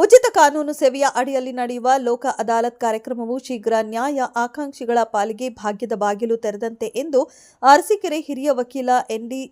ಉಚಿತ ಕಾನೂನು ಸೇವೆಯ ಅಡಿಯಲ್ಲಿ ನಡೆಯುವ ಲೋಕ ಅದಾಲತ್ ಕಾರ್ಯಕ್ರಮವು ಶೀಘ್ರ ನ್ಯಾಯ ಆಕಾಂಕ್ಷಿಗಳ ಪಾಲಿಗೆ ಭಾಗ್ಯದ ಬಾಗಿಲು ತೆರೆದಂತೆ ಎಂದು ಅರಸೀಕೆರೆ ಹಿರಿಯ ವಕೀಲ ಎನ್ಡಿ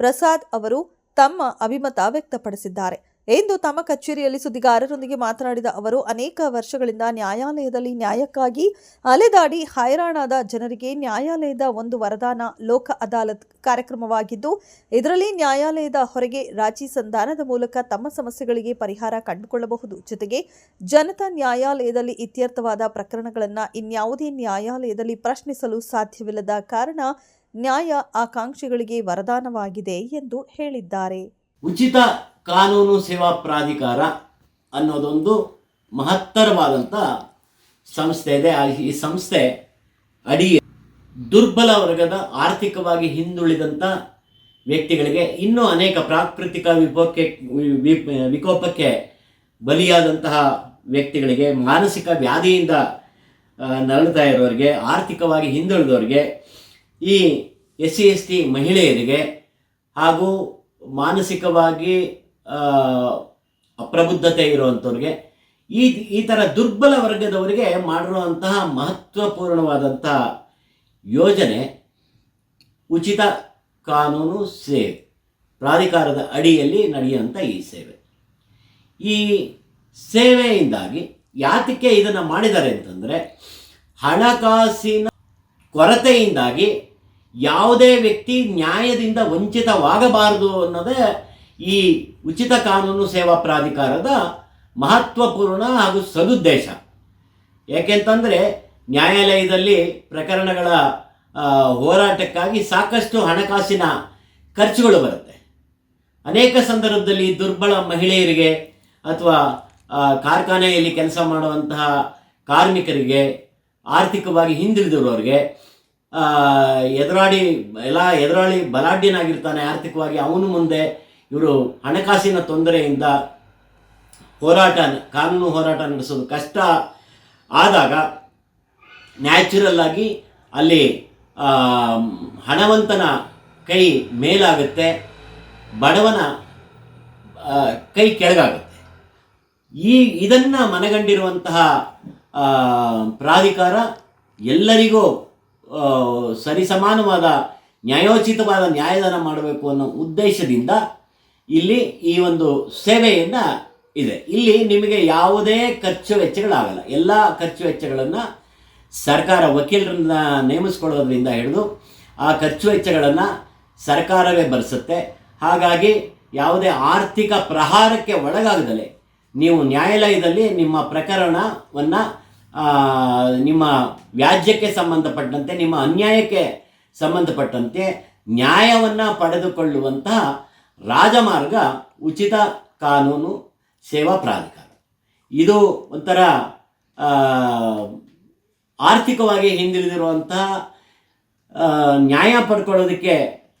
ಪ್ರಸಾದ್ ಅವರು ತಮ್ಮ ಅಭಿಮತ ವ್ಯಕ್ತಪಡಿಸಿದ್ದಾರೆ. ಎಂದು ತಮ್ಮ ಕಚೇರಿಯಲ್ಲಿ ಸುದ್ದಿಗಾರರೊಂದಿಗೆ ಮಾತನಾಡಿದ ಅವರು, ಅನೇಕ ವರ್ಷಗಳಿಂದ ನ್ಯಾಯಾಲಯದಲ್ಲಿ ನ್ಯಾಯಕ್ಕಾಗಿ ಅಲೆದಾಡಿ ಹೈರಾಣಾದ ಜನರಿಗೆ ನ್ಯಾಯಾಲಯದ ಒಂದು ವರದಾನ ಲೋಕ ಅದಾಲತ್ ಕಾರ್ಯಕ್ರಮವಾಗಿದ್ದು, ಇದರಲ್ಲಿ ನ್ಯಾಯಾಲಯದ ಹೊರಗೆ ರಾಜಿ ಸಂಧಾನದ ಮೂಲಕ ತಮ್ಮ ಸಮಸ್ಯೆಗಳಿಗೆ ಪರಿಹಾರ ಕಂಡುಕೊಳ್ಳಬಹುದು. ಜೊತೆಗೆ ಜನತಾ ನ್ಯಾಯಾಲಯದಲ್ಲಿ ಇತ್ಯರ್ಥವಾದ ಪ್ರಕರಣಗಳನ್ನು ಇನ್ಯಾವುದೇ ನ್ಯಾಯಾಲಯದಲ್ಲಿ ಪ್ರಶ್ನಿಸಲು ಸಾಧ್ಯವಿಲ್ಲದ ಕಾರಣ ನ್ಯಾಯ ಆಕಾಂಕ್ಷಿಗಳಿಗೆ ವರದಾನವಾಗಿದೆ ಎಂದು ಹೇಳಿದ್ದಾರೆ. ಉಚಿತ ಕಾನೂನು ಸೇವಾ ಪ್ರಾಧಿಕಾರ ಅನ್ನೋದೊಂದು ಮಹತ್ತರವಾದಂಥ ಸಂಸ್ಥೆ ಇದೆ. ಈ ಸಂಸ್ಥೆ ಅಡಿ ದುರ್ಬಲ ವರ್ಗದ ಆರ್ಥಿಕವಾಗಿ ಹಿಂದುಳಿದಂಥ ವ್ಯಕ್ತಿಗಳಿಗೆ ಇನ್ನೂ ಅನೇಕ ಪ್ರಾಕೃತಿಕ ವಿಪಕ್ಕೆ ವಿಕೋಪಕ್ಕೆ ಬಲಿಯಾದಂತಹ ವ್ಯಕ್ತಿಗಳಿಗೆ ಮಾನಸಿಕ ವ್ಯಾಧಿಯಿಂದ ನರಳುತ್ತಾ ಇರೋರಿಗೆ, ಆರ್ಥಿಕವಾಗಿ ಹಿಂದುಳಿದವರಿಗೆ ಈ ಎಸ್ ಸಿ ಎಸ್ ಟಿ ಮಹಿಳೆಯರಿಗೆ ಹಾಗೂ ಮಾನಸಿಕವಾಗಿ ಅಪ್ರಬುದ್ಧತೆ ಇರುವಂಥವ್ರಿಗೆ, ಈ ಈ ಥರ ದುರ್ಬಲ ವರ್ಗದವರಿಗೆ ಮಾಡಿರುವಂತಹ ಮಹತ್ವಪೂರ್ಣವಾದಂತಹ ಯೋಜನೆ ಉಚಿತ ಕಾನೂನು ಸೇವೆ, ಪ್ರಾಧಿಕಾರದ ಅಡಿಯಲ್ಲಿ ನಡೆಯುವಂಥ ಈ ಸೇವೆ. ಈ ಸೇವೆಯಿಂದಾಗಿ ಯಾತಕ್ಕೆ ಇದನ್ನು ಮಾಡಿದ್ದಾರೆ ಅಂತಂದರೆ ಹಣಕಾಸಿನ ಕೊರತೆಯಿಂದಾಗಿ ಯಾವುದೇ ವ್ಯಕ್ತಿ ನ್ಯಾಯದಿಂದ ವಂಚಿತವಾಗಬಾರದು ಅನ್ನೋದೇ ಈ ಉಚಿತ ಕಾನೂನು ಸೇವಾ ಪ್ರಾಧಿಕಾರದ ಮಹತ್ವಪೂರ್ಣ ಹಾಗೂ ಸದುದ್ದೇಶ. ಏಕೆಂತಂದರೆ ನ್ಯಾಯಾಲಯದಲ್ಲಿ ಪ್ರಕರಣಗಳ ಹೋರಾಟಕ್ಕಾಗಿ ಸಾಕಷ್ಟು ಹಣಕಾಸಿನ ಖರ್ಚುಗಳು ಬರುತ್ತೆ. ಅನೇಕ ಸಂದರ್ಭದಲ್ಲಿ ದುರ್ಬಲ ಮಹಿಳೆಯರಿಗೆ ಅಥವಾ ಕಾರ್ಖಾನೆಯಲ್ಲಿ ಕೆಲಸ ಮಾಡುವಂತಹ ಕಾರ್ಮಿಕರಿಗೆ ಆರ್ಥಿಕವಾಗಿ ಹಿಂದುಳಿದಿರೋರಿಗೆ ಎದುರಾಳಿ, ಎಲ್ಲ ಎದುರಾಳಿ ಬಲಾಢ್ಯನಾಗಿರ್ತಾನೆ ಆರ್ಥಿಕವಾಗಿ. ಅವನು ಮುಂದೆ ಇವರು ಹಣಕಾಸಿನ ತೊಂದರೆಯಿಂದ ಹೋರಾಟ, ಕಾನೂನು ಹೋರಾಟ ನಡೆಸೋದು ಕಷ್ಟ ಆದಾಗ ನ್ಯಾಚುರಲ್ ಆಗಿ ಅಲ್ಲಿ ಹಣವಂತನ ಕೈ ಮೇಲಾಗುತ್ತೆ, ಬಡವನ ಕೈ ಕೆಳಗಾಗುತ್ತೆ. ಈ, ಇದನ್ನು ಮನಗಂಡಿರುವಂತಹ ಪ್ರಾಧಿಕಾರ ಎಲ್ಲರಿಗೂ ಸರಿಸಮಾನವಾದ ನ್ಯಾಯೋಚಿತವಾದ ನ್ಯಾಯದಾನ ಮಾಡಬೇಕು ಅನ್ನೋ ಉದ್ದೇಶದಿಂದ ಇಲ್ಲಿ ಈ ಒಂದು ಸೇವೆಯನ್ನು ಇದೆ. ಇಲ್ಲಿ ನಿಮಗೆ ಯಾವುದೇ ಖರ್ಚು ವೆಚ್ಚಗಳಾಗಲ್ಲ. ಎಲ್ಲ ಖರ್ಚು ವೆಚ್ಚಗಳನ್ನು ಸರ್ಕಾರ ವಕೀಲರನ್ನ ನೇಮಿಸ್ಕೊಳ್ಳೋದ್ರಿಂದ ಹಿಡಿದು ಆ ಖರ್ಚು ವೆಚ್ಚಗಳನ್ನು ಸರ್ಕಾರವೇ ಭರಿಸುತ್ತೆ. ಹಾಗಾಗಿ ಯಾವುದೇ ಆರ್ಥಿಕ ಪ್ರಹಾರಕ್ಕೆ ಒಳಗಾಗದಲೆ ನೀವು ನ್ಯಾಯಾಲಯದಲ್ಲಿ ನಿಮ್ಮ ಪ್ರಕರಣವನ್ನು ನಿಮ್ಮ ವ್ಯಾಜ್ಯಕ್ಕೆ ಸಂಬಂಧಪಟ್ಟಂತೆ, ನಿಮ್ಮ ಅನ್ಯಾಯಕ್ಕೆ ಸಂಬಂಧಪಟ್ಟಂತೆ ನ್ಯಾಯವನ್ನು ಪಡೆದುಕೊಳ್ಳುವಂತಹ ರಾಜಮಾರ್ಗ ಉಚಿತ ಕಾನೂನು ಸೇವಾ ಪ್ರಾಧಿಕಾರ. ಇದು ಒಂಥರ ಆರ್ಥಿಕವಾಗಿ ಹಿಂದುಳಿದಿರುವಂತಹ ನ್ಯಾಯ ಪಡ್ಕೊಳ್ಳೋದಕ್ಕೆ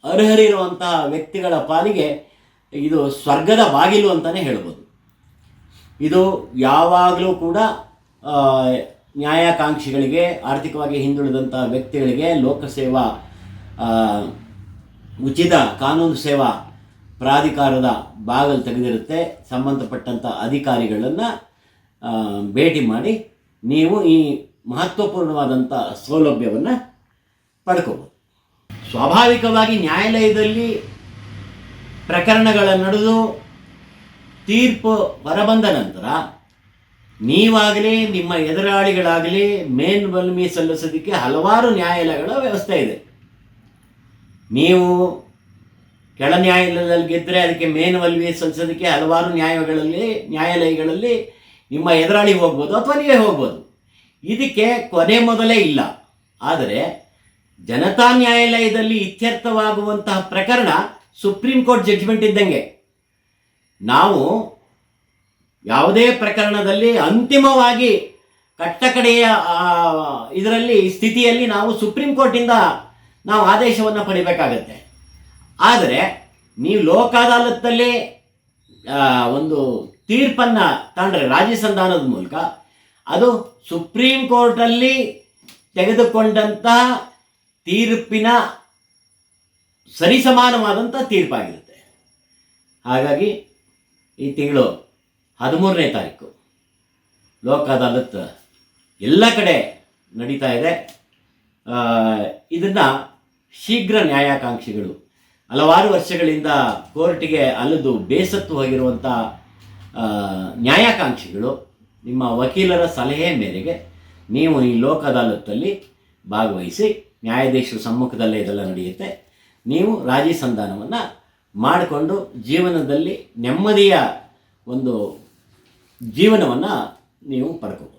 ಅರ್ಹರಿರುವಂತಹ ವ್ಯಕ್ತಿಗಳ ಪಾಲಿಗೆ ಇದು ಸ್ವರ್ಗದ ಬಾಗಿಲು ಅಂತಲೇ ಹೇಳ್ಬೋದು. ಇದು ಯಾವಾಗಲೂ ಕೂಡ ನ್ಯಾಯಾಕಾಂಕ್ಷಿಗಳಿಗೆ, ಆರ್ಥಿಕವಾಗಿ ಹಿಂದುಳಿದಂಥ ವ್ಯಕ್ತಿಗಳಿಗೆ ಲೋಕಸೇವಾ ಉಚಿತ ಕಾನೂನು ಸೇವಾ ಪ್ರಾಧಿಕಾರದ ಬಾಗಲು ತೆಗೆದಿರುತ್ತೆ. ಸಂಬಂಧಪಟ್ಟಂಥ ಅಧಿಕಾರಿಗಳನ್ನು ಭೇಟಿ ಮಾಡಿ ನೀವು ಈ ಮಹತ್ವಪೂರ್ಣವಾದಂಥ ಸೌಲಭ್ಯವನ್ನು ಪಡ್ಕೋಬೋದು. ಸ್ವಾಭಾವಿಕವಾಗಿ ನ್ಯಾಯಾಲಯದಲ್ಲಿ ಪ್ರಕರಣಗಳ ನಡೆದು ತೀರ್ಪು ಹೊರಬಂದ ನಂತರ ನೀವಾಗಲಿ, ನಿಮ್ಮ ಎದುರಾಳಿಗಳಾಗಲಿ ಮೇಲ್ಮಲ್ಮಿ ಸಲ್ಲಿಸೋದಕ್ಕೆ ಹಲವಾರು ನ್ಯಾಯಾಲಯಗಳ ವ್ಯವಸ್ಥೆ ಇದೆ. ನೀವು ಕೆಳ ನ್ಯಾಯಾಲಯದಲ್ಲಿ ಗೆದ್ದರೆ ಅದಕ್ಕೆ ಮೇನ್ ಮೇಲ್ಮನವಿ ಸಲ್ಲಿಸೋದಕ್ಕೆ ಹಲವಾರು ನ್ಯಾಯಗಳಲ್ಲಿ, ನ್ಯಾಯಾಲಯಗಳಲ್ಲಿ ನಿಮ್ಮ ಎದುರಾಳಿ ಹೋಗ್ಬೋದು ಅಥವಾ ನೀವೇ ಹೋಗ್ಬೋದು. ಇದಕ್ಕೆ ಕೊನೆ ಮೊದಲೇ ಇಲ್ಲ. ಆದರೆ ಜನತಾ ನ್ಯಾಯಾಲಯದಲ್ಲಿ ಇತ್ಯರ್ಥವಾಗುವಂತಹ ಪ್ರಕರಣ ಸುಪ್ರೀಂ ಕೋರ್ಟ್ ಜಡ್ಜ್ಮೆಂಟ್ ಇದ್ದಂಗೆ. ನಾವು ಯಾವುದೇ ಪ್ರಕರಣದಲ್ಲಿ ಅಂತಿಮವಾಗಿ ಕಟ್ಟಕಡೆಯ ಇದರಲ್ಲಿ, ಸ್ಥಿತಿಯಲ್ಲಿ ನಾವು ಸುಪ್ರೀಂ ಕೋರ್ಟಿಂದ ನಾವು ಆದೇಶವನ್ನು ಪಡಿಬೇಕಾಗತ್ತೆ. ಆದರೆ, ನೀವು ಲೋಕ ಅದಾಲತ್ನಲ್ಲಿ ಒಂದು ತೀರ್ಪನ್ನು ತಗೊಂಡ್ರೆ ರಾಜ್ಯ ಸಂಧಾನದ ಮೂಲಕ, ಅದು ಸುಪ್ರೀಂ ಕೋರ್ಟಲ್ಲಿ ತೆಗೆದುಕೊಂಡಂತಹ ತೀರ್ಪಿನ ಸರಿಸಮಾನವಾದಂಥ ತೀರ್ಪಾಗಿರುತ್ತೆ. ಹಾಗಾಗಿ, ಈ ತಿಂಗಳು ಹದಿಮೂರನೇ ತಾರೀಕು. ಲೋಕ ಅದಾಲತ್ ಎಲ್ಲ ಕಡೆ ನಡೀತಾ ಇದೆ. ಇದನ್ನು ಶೀಘ್ರ ನ್ಯಾಯಾಕಾಂಕ್ಷಿಗಳು ಹಲವಾರು ವರ್ಷಗಳಿಂದ ಕೋರ್ಟಿಗೆ ಅಲ್ಲದು ಬೇಸತ್ತು ಹೋಗಿರುವಂಥ ನ್ಯಾಯಾಕಾಂಕ್ಷಿಗಳು, ನಿಮ್ಮ ವಕೀಲರ ಸಲಹೆ ಮೇರೆಗೆ ನೀವು ಈ ಲೋಕ ಅದಾಲತ್ತಲ್ಲಿ ಭಾಗವಹಿಸಿ ನ್ಯಾಯಾಧೀಶರ ಸಮ್ಮುಖದಲ್ಲೇ ಇದೆಲ್ಲ ನಡೆಯುತ್ತೆ. ನೀವು ರಾಜಿ ಸಂಧಾನವನ್ನು ಮಾಡಿಕೊಂಡು ಜೀವನದಲ್ಲಿ ನೆಮ್ಮದಿಯ ಒಂದು ಜೀವನವನ್ನು ನೀವು ಪಡ್ಕೋಬೋದು.